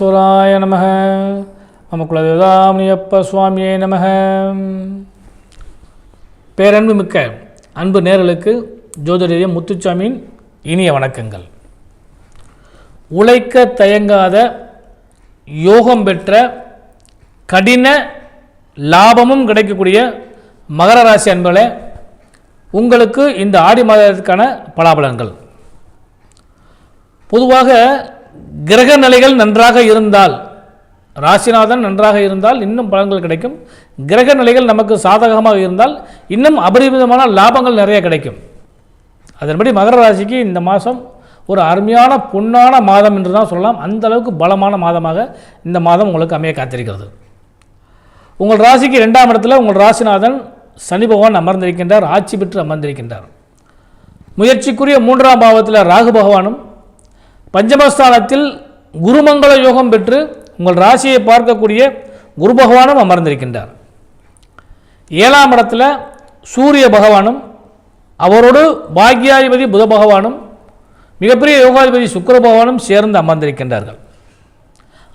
விக்னேஸ்வராய நம மம குலதேவதாமணியப்ப சுவாமியே நம பேரன்பு மிக்க அன்பு நேர்களுக்கு ஜோதிடரிய முத்துச்சாமியின் இனிய வணக்கங்கள். உழைக்க தயங்காத யோகம் பெற்ற கடின லாபமும் கிடைக்கக்கூடிய மகர ராசி அன்பர்களே உங்களுக்கு இந்த ஆடி மாதத்திற்கான பலாபலங்கள் பொதுவாக கிரக நிலைகள் நன்றாக இருந்தால் ராசிநாதன் நன்றாக இருந்தால் இன்னும் பலன்கள் கிடைக்கும். கிரக நிலைகள் நமக்கு சாதகமாக இருந்தால் இன்னும் அபரிமிதமான லாபங்கள் நிறைய கிடைக்கும். அதன்படி மகர ராசிக்கு இந்த மாதம் ஒரு அருமையான பொன்னான மாதம் என்று தான் சொல்லலாம். அந்த அளவுக்கு பலமான மாதமாக இந்த மாதம் உங்களுக்கு அமைய காத்திருக்கிறது. உங்கள் ராசிக்கு ரெண்டாம் இடத்துல உங்கள் ராசிநாதன் சனி பகவான் அமர்ந்திருக்கின்றார் ஆட்சி பெற்று அமர்ந்திருக்கின்றார். முயற்சிக்குரிய மூன்றாம் பாவத்தில் ராகு பகவானும் பஞ்சமஸ்தானத்தில் குருமங்கள யோகம் பெற்று உங்கள் ராசியை பார்க்கக்கூடிய குரு பகவானும் அமர்ந்திருக்கின்றார். ஏழாம் இடத்துல சூரிய பகவானும் அவரோடு பாக்யாதிபதி புத பகவானும் மிகப்பெரிய யோகாதிபதி சுக்கர பகவானும் சேர்ந்து அமர்ந்திருக்கின்றார்கள்.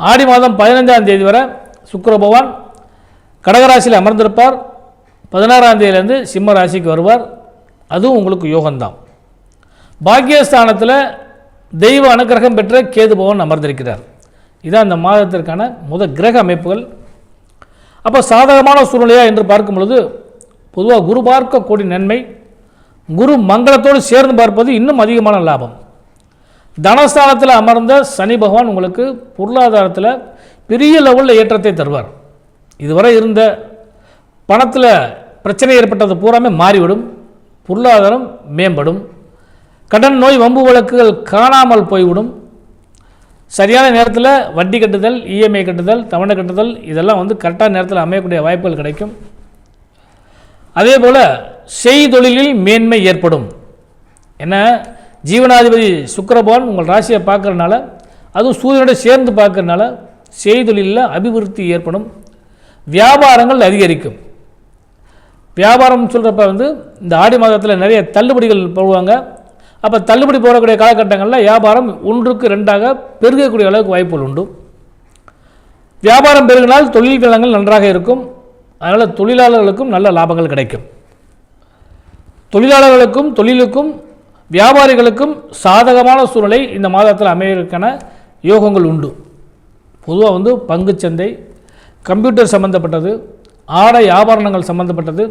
ஆடி மாதம் பதினைஞ்சாம் தேதி வரை சுக்கர பகவான் கடகராசியில் அமர்ந்திருப்பார். பதினாறாம் தேதியிலேருந்து சிம்ம ராசிக்கு வருவார். அதுவும் உங்களுக்கு யோகம்தான். பாக்கியஸ்தானத்தில் தெய்வ அனுக்கிரகம் பெற்ற கேது பவன் அமர்ந்திருக்கிறார். இதான் இந்த மாதத்திற்கான முத கிரக அமைப்புகள். அப்போ சாதகமான சூழ்நிலையா என்று பார்க்கும் பொழுது பொதுவாக குரு பார்க்கக்கூடிய நன்மை குரு மங்களத்தோடு சேர்ந்து பார்ப்பது இன்னும் அதிகமான லாபம். தனஸ்தானத்தில் அமர்ந்த சனி பகவான் உங்களுக்கு பொருளாதாரத்தில் பெரிய லெவலில் ஏற்றத்தை தருவார். இதுவரை இருந்த பணத்தில் பிரச்சனை ஏற்பட்டது பூராமே மாறிவிடும். பொருளாதாரம் மேம்படும். கடன் நோய் வம்பு வழக்குகள் காணாமல் போய்விடும். சரியான நேரத்தில் வட்டி கட்டுதல் இஎம்ஐ கட்டுதல் தவணை கட்டுதல் இதெல்லாம் வந்து கரெக்டான நேரத்தில் அமையக்கூடிய வாய்ப்புகள் கிடைக்கும். அதே போல் செய்தொழிலில் மேன்மை ஏற்படும். என்ன? ஜீவனாதிபதி சுக்கிரபவன் உங்கள் ராசியை பார்க்கறனால அதுவும் சூரியனோட சேர்ந்து பார்க்கறனால செய்தொழிலில் அபிவிருத்தி ஏற்படும். வியாபாரங்கள் அதிகரிக்கும். வியாபாரம் சொல்கிறப்ப வந்து இந்த ஆடி மாதத்தில் நிறைய தள்ளுபடிகள் போடுவாங்க. அப்போ தள்ளுபடி போடக்கூடிய காலகட்டங்களில் வியாபாரம் ஒன்றுக்கு ரெண்டாக பெருகக்கூடிய அளவுக்கு வாய்ப்புகள் உண்டு. வியாபாரம் பெருகினால் தொழில் வளங்கள் நன்றாக இருக்கும். அதனால் தொழிலாளர்களுக்கும் நல்ல லாபங்கள் கிடைக்கும். தொழிலாளர்களுக்கும் தொழிலுக்கும் வியாபாரிகளுக்கும் சாதகமான சூழ்நிலை இந்த மாதத்தில் அமைவதற்கான யோகங்கள் உண்டு. பொதுவாக வந்து பங்குச்சந்தை கம்ப்யூட்டர் சம்பந்தப்பட்டது ஆடை ஆபரணங்கள் சம்பந்தப்பட்டது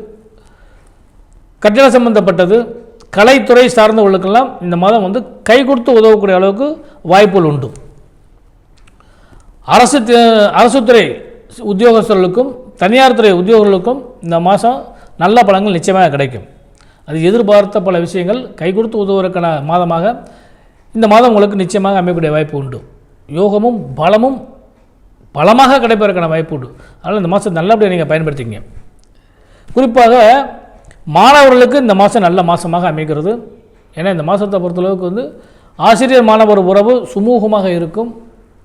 கட்டிட சம்பந்தப்பட்டது கலைத்துறை சார்ந்தவர்களுக்கெல்லாம் இந்த மாதம் வந்து கை கொடுத்து உதவக்கூடிய அளவுக்கு வாய்ப்புகள் உண்டு. அரசு அரசு அரசுத்துறை உத்தியோகஸ்தர்களுக்கும் தனியார் துறை உத்தியோகர்களுக்கும் இந்த மாதம் நல்ல பலன்கள் நிச்சயமாக கிடைக்கும். அது எதிர்பார்த்த பல விஷயங்கள் கை கொடுத்து உதவுவதற்கான மாதமாக இந்த மாதம் உங்களுக்கு நிச்சயமாக அமையக்கூடிய வாய்ப்பு உண்டு. யோகமும் பலமும் பலமாக கிடைப்பதற்கான வாய்ப்பு உண்டு. அதனால் இந்த மாதம் நல்லபடியாக நீங்கள் பயன்படுத்திங்க குறிப்பாக மாணவர்களுக்கு இந்த மாதம் நல்ல மாதமாக அமைகிறது. ஏன்னா இந்த மாதத்தை பொறுத்தளவுக்கு வந்து ஆசிரியர் மாணவர் உறவு சுமூகமாக இருக்கும்.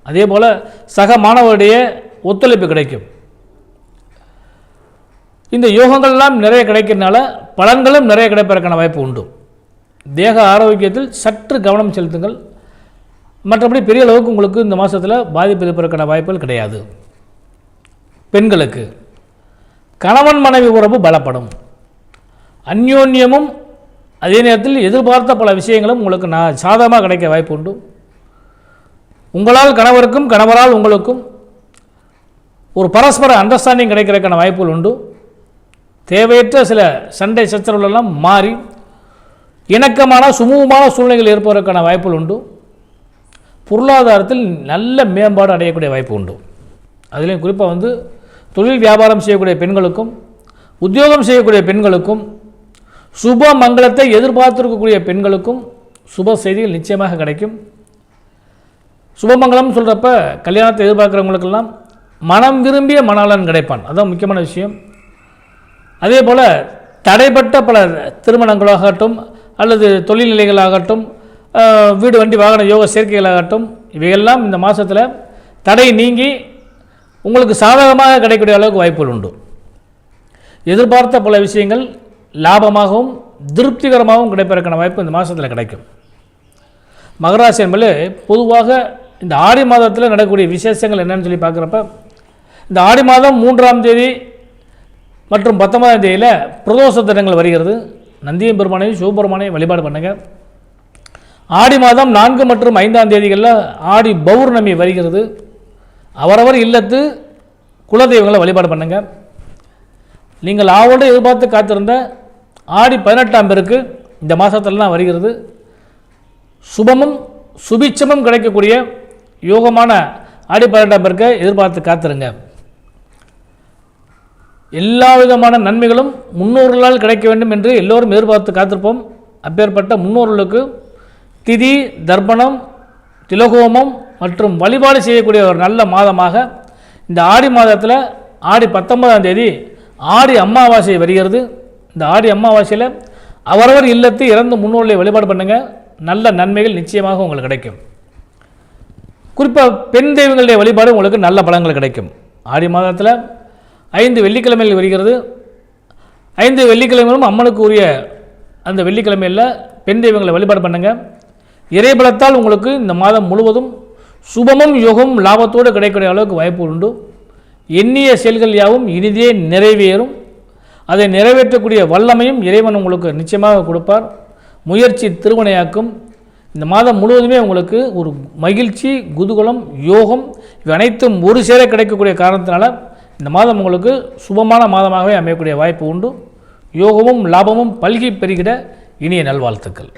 அதே போல் சக மாணவருடைய ஒத்துழைப்பு கிடைக்கும். இந்த யோகங்கள்லாம் நிறைய கிடைக்கிறதுனால பலன்களும் நிறைய கிடைப்பதற்கான வாய்ப்பு உண்டு. தேக ஆரோக்கியத்தில் சற்று கவனம் செலுத்துங்கள். மற்றபடி பெரிய அளவுக்கு உங்களுக்கு இந்த மாதத்தில் பாதிப்பு இருப்பதற்கான வாய்ப்புகள் கிடையாது. பெண்களுக்கு கணவன் மனைவி உறவு பலப்படும். அந்யோன்யமும் அதே நேரத்தில் எதிர்பார்த்த பல விஷயங்களும் உங்களுக்கு நான் சாதகமாக கிடைக்க வாய்ப்பு உண்டு உங்களால் கணவருக்கும் கணவரால் உங்களுக்கும் ஒரு பரஸ்பர அண்டர்ஸ்டாண்டிங் கிடைக்கிறதுக்கான வாய்ப்புகள் உண்டு தேவையற்ற சில சண்டை சச்சரவுகளெல்லாம் மாறி இணக்கமான சுமூகமான சூழ்நிலைகள் ஏற்பதற்கான வாய்ப்புகள் உண்டு பொருளாதாரத்தில் நல்ல மேம்பாடு அடையக்கூடிய வாய்ப்பு உண்டு அதுலேயும் குறிப்பாக வந்து தொழில் வியாபாரம் செய்யக்கூடிய பெண்களுக்கும் உத்தியோகம் செய்யக்கூடிய பெண்களுக்கும் சுப மங்களத்தை எதிர்பார்த்துருக்கக்கூடிய பெண்களுக்கும் சுப செய்திகள் நிச்சயமாக கிடைக்கும். சுபமங்கலம் சொல்கிறப்ப கல்யாணத்தை எதிர்பார்க்குறவங்களுக்கெல்லாம் மனம் விரும்பிய மணாளன் கிடைப்பான். அதுதான் முக்கியமான விஷயம். அதே போல் தடைப்பட்ட பல திருமணங்களாகட்டும் அல்லது தொழில்நிலைகளாகட்டும் வீடு வண்டி வாகன யோக சேர்க்கைகளாகட்டும் இவையெல்லாம் இந்த மாதத்தில் தடை நீங்கி உங்களுக்கு சாதகமாக கிடைக்கக்கூடிய அளவுக்கு வாய்ப்புகள் உண்டு. எதிர்பார்த்த பல விஷயங்கள் லாபமாகவும் திருப்திகரமாகவும் கிடைப்பதற்கான வாய்ப்பு இந்த மாதத்தில் கிடைக்கும். மகராசி என்பது பொதுவாக இந்த ஆடி மாதத்தில் நடக்கக்கூடிய விசேஷங்கள் என்னன்னு சொல்லி பார்க்குறப்ப இந்த ஆடி மாதம் மூன்றாம் தேதி மற்றும் பத்தொன்பதாம் தேதியில் பிரதோஷ தினங்கள் வருகிறது. நந்தியம் பெருமானையும் சிவபெருமானையும் வழிபாடு பண்ணுங்கள் ஆடி மாதம் நான்கு மற்றும் ஐந்தாம் தேதிகளில் ஆடி பௌர்ணமி வருகிறது. அவரவர் இல்லத்து குலதெய்வங்களை வழிபாடு பண்ணுங்கள் நீங்கள் ஆவோடு எதிர்பார்த்து காத்திருந்த ஆடி பதினெட்டாம் பேருக்கு இந்த மாதத்துலலாம் வருகிறது. சுபமும் சுபிச்சமும் கிடைக்கக்கூடிய யோகமான ஆடி பதினெட்டாம் பேருக்கு எதிர்பார்த்து காத்திருங்க. எல்லா விதமான நன்மைகளும் முன்னோர்களால் கிடைக்க வேண்டும் என்று எல்லோரும் எதிர்பார்த்து காத்திருப்போம். அப்பேற்பட்ட முன்னோர்களுக்கு திதி தர்ப்பணம் திலகோமம் மற்றும் வழிபாடு செய்யக்கூடிய ஒரு நல்ல மாதமாக இந்த ஆடி மாதத்தில் ஆடி பத்தொன்பதாம் தேதி ஆடி அமாவாசை வருகிறது. இந்த ஆடி அமாவாசையில் அவரவர் இல்லத்து இறந்து முன்னோர்களை வழிபாடு பண்ணுங்க. நல்ல நன்மைகள் நிச்சயமாக உங்களுக்கு கிடைக்கும். குறிப்பாக பெண் தெய்வங்களுடைய வழிபாடு உங்களுக்கு நல்ல பலன்கள் கிடைக்கும். ஆடி மாதத்தில் ஐந்து வெள்ளிக்கிழமைகள் வருகிறது. ஐந்து வெள்ளிக்கிழமைகளும் அம்மனுக்கு உரிய அந்த வெள்ளிக்கிழமையில் பெண் தெய்வங்களை வழிபாடு பண்ணுங்கள் இறைபலத்தால் உங்களுக்கு இந்த மாதம் முழுவதும் சுபமும் யோகமும் லாபத்தோடு கிடைக்கக்கூடிய அளவுக்கு வாய்ப்பு உண்டு. எண்ணிய செயல்கள் யாவும் இனிதே நிறைவேறும். அதை நிறைவேற்றக்கூடிய வல்லமையும் இறைவன் உங்களுக்கு நிச்சயமாக கொடுப்பார். முயற்சி திருவினையாக்கும். இந்த மாதம் முழுவதுமே உங்களுக்கு ஒரு மகிழ்ச்சி குதூகலம் யோகம் இவை அனைத்தும் ஒரு சேர கிடைக்கக்கூடிய காரணத்தினால இந்த மாதம் உங்களுக்கு சுபமான மாதமாகவே அமையக்கூடிய வாய்ப்பு உண்டு. யோகமும் லாபமும் பல்கி பெருகிட இனிய நல்வாழ்த்துக்கள்.